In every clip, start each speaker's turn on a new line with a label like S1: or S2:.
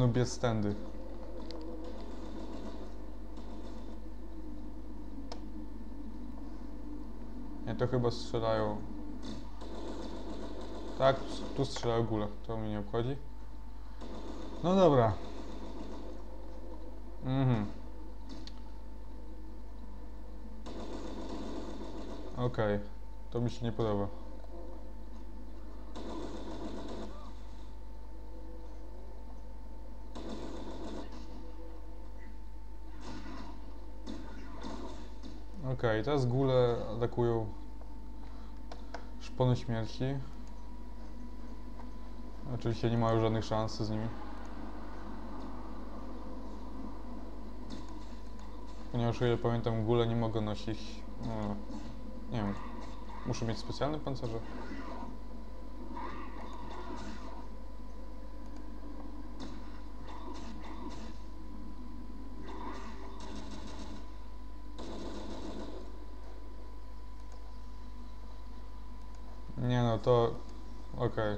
S1: Lubię stędy. Nie, to chyba strzelają... Tak, tu strzelają góle. To mnie nie obchodzi. No dobra. Mhm. Okej. To mi się nie podoba. Okej, teraz góle atakują szpony śmierci. Oczywiście nie mają żadnych szans z nimi. Ponieważ o ile pamiętam, góle nie mogą nosić... No, nie wiem. Muszę mieć specjalne pancerze? Nie no, to... Okej.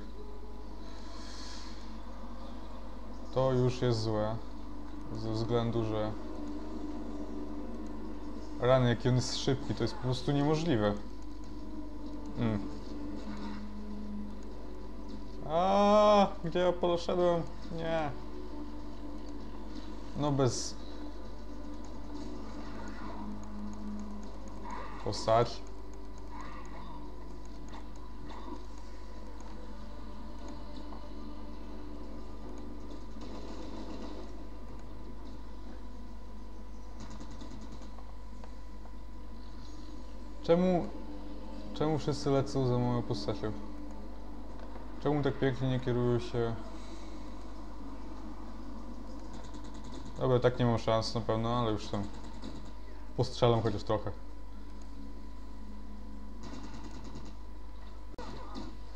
S1: To już jest złe. Ze względu, że... Rany, jaki on jest szybki, to jest po prostu niemożliwe. Mm. A, gdzie ja poszedłem? Nie. No bez... Postać. Czemu... Czemu wszyscy lecą za moją postacią? Czemu tak pięknie nie kierują się... Dobra, tak nie mam szans na pewno, ale już tam... Postrzelam chociaż trochę.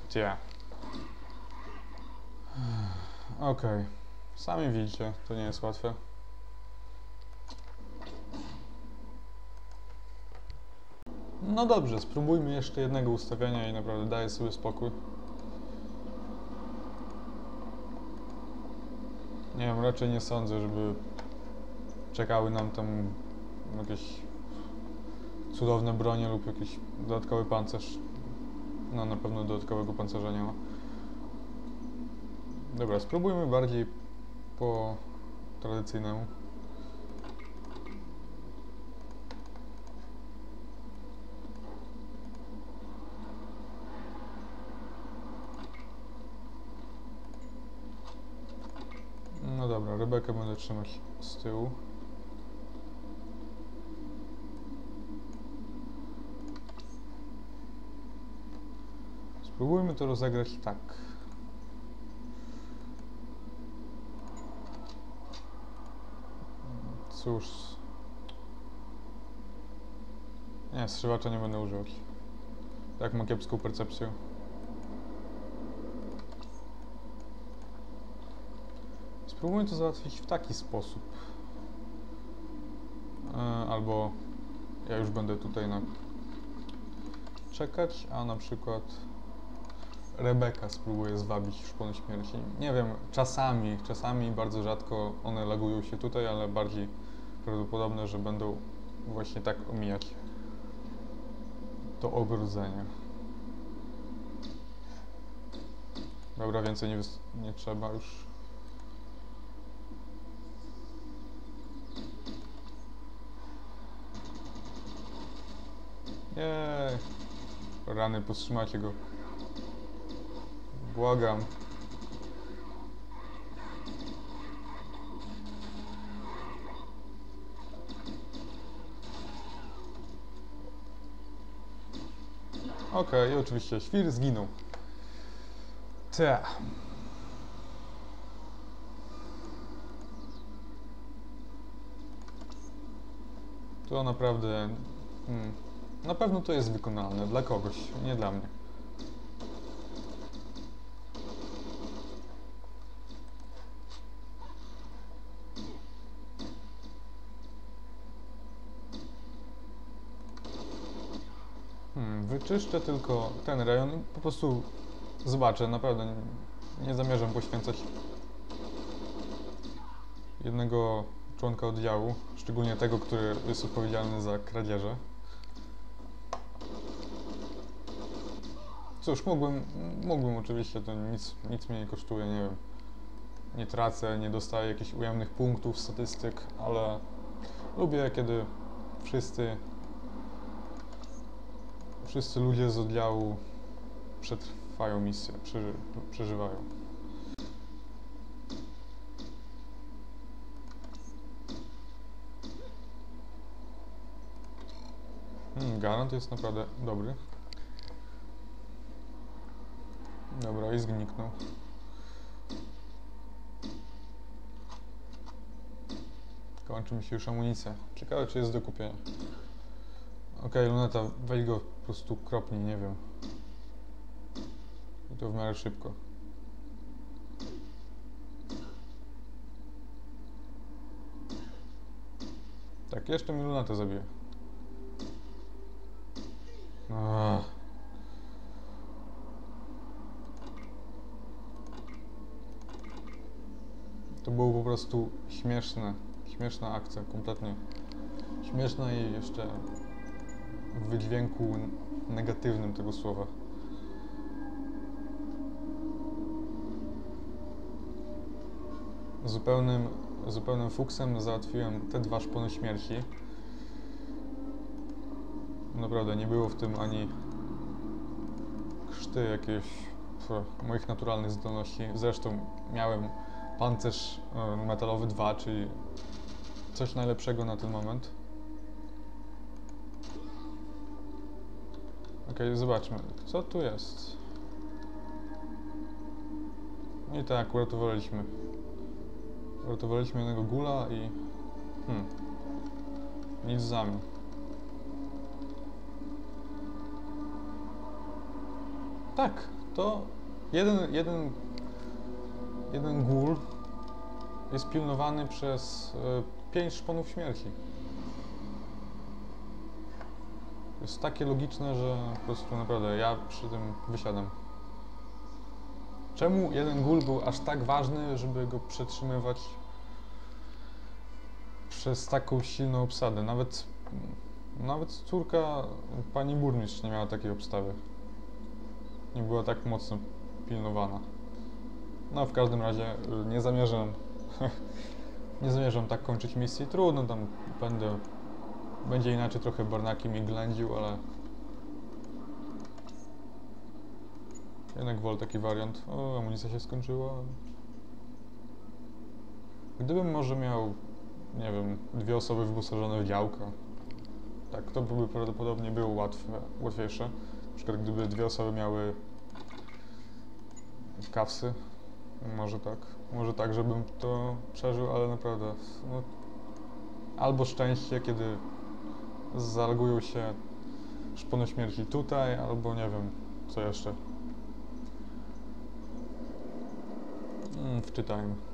S1: Gdzie? Okej. Sami widzicie, to nie jest łatwe. No dobrze, spróbujmy jeszcze jednego ustawienia i naprawdę daję sobie spokój. Nie wiem, raczej nie sądzę, żeby czekały nam tam jakieś cudowne bronie lub jakiś dodatkowy pancerz. No na pewno dodatkowego pancerza nie ma. Dobra, spróbujmy bardziej po tradycyjnemu. No dobra, Rebekę będę trzymać z tyłu. Spróbujmy to rozegrać tak. Cóż. Nie, strzywacza nie będę używać. Tak ma kiepską percepcję. Spróbujmy to załatwić w taki sposób. E, albo ja już będę tutaj na czekać, a na przykład Rebeka spróbuje zwabić szpony śmierci. Nie wiem, czasami, czasami bardzo rzadko one lagują się tutaj, ale bardziej prawdopodobne, że będą właśnie tak omijać to ogrodzenie. Dobra, więcej nie, nie trzeba już. Rany, powstrzymajcie go. Błagam. Okej, oczywiście, świr zginął. Te. To naprawdę... Hmm, na pewno to jest wykonalne dla kogoś, nie dla mnie. Hmm, wyczyszczę tylko ten rejon i po prostu zobaczę, naprawdę nie, zamierzam poświęcać jednego członka oddziału, szczególnie tego, który jest odpowiedzialny za kradzieże. Cóż, mógłbym, mógłbym oczywiście, to nic, nic mnie nie kosztuje, nie wiem. Nie tracę, nie dostaję jakichś ujemnych punktów, statystyk, ale lubię, kiedy wszyscy, wszyscy ludzie z oddziału przetrwają misję, przeży, przeżywają. Hmm, Garant jest naprawdę dobry. Dobra, i zgniknął. Kończy mi się już amunicja. Ciekawe, czy jest do kupienia. Okej, luneta, weź go po prostu kropnij, nie wiem. I to w miarę szybko. Tak, jeszcze mi lunetę zabije. To było po prostu śmieszne. Śmieszna akcja, kompletnie. Śmieszna i jeszcze w wydźwięku negatywnym tego słowa. Zupełnym, zupełnym fuksem załatwiłem te dwa szpony śmierci. Naprawdę, nie było w tym ani krzty jakiejś moich naturalnych zdolności. Zresztą miałem pancerz e, metalowy 2, czyli coś najlepszego na ten moment. Okej, zobaczmy, co tu jest. No I tak, uratowaliśmy. Uratowaliśmy jednego gula i... Hmm. Nic w zamian. Tak, to jeden, jeden, jeden gól jest pilnowany przez e, pięć szponów śmierci. Jest takie logiczne, że po prostu naprawdę ja przy tym wysiadam. Czemu jeden gól był aż tak ważny, żeby go przetrzymywać przez taką silną obsadę? Nawet, nawet córka pani burmistrz nie miała takiej obstawy. Nie była tak mocno pilnowana. No w każdym razie y, nie zamierzam nie zamierzam tak kończyć misji. Trudno, tam będę będzie inaczej trochę Barnaki mi ględził, ale jednak wolę taki wariant. O, amunicja się skończyła. Gdybym może miał, nie wiem, dwie osoby wyposażone w działka, tak, to by prawdopodobnie było łatwe, łatwiejsze. Na przykład gdyby dwie osoby miały kawsy, może tak. Może tak, żebym to przeżył, ale naprawdę, no, albo szczęście, kiedy zalogują się szpony śmierci tutaj, albo nie wiem, co jeszcze. Mm, wczytajmy.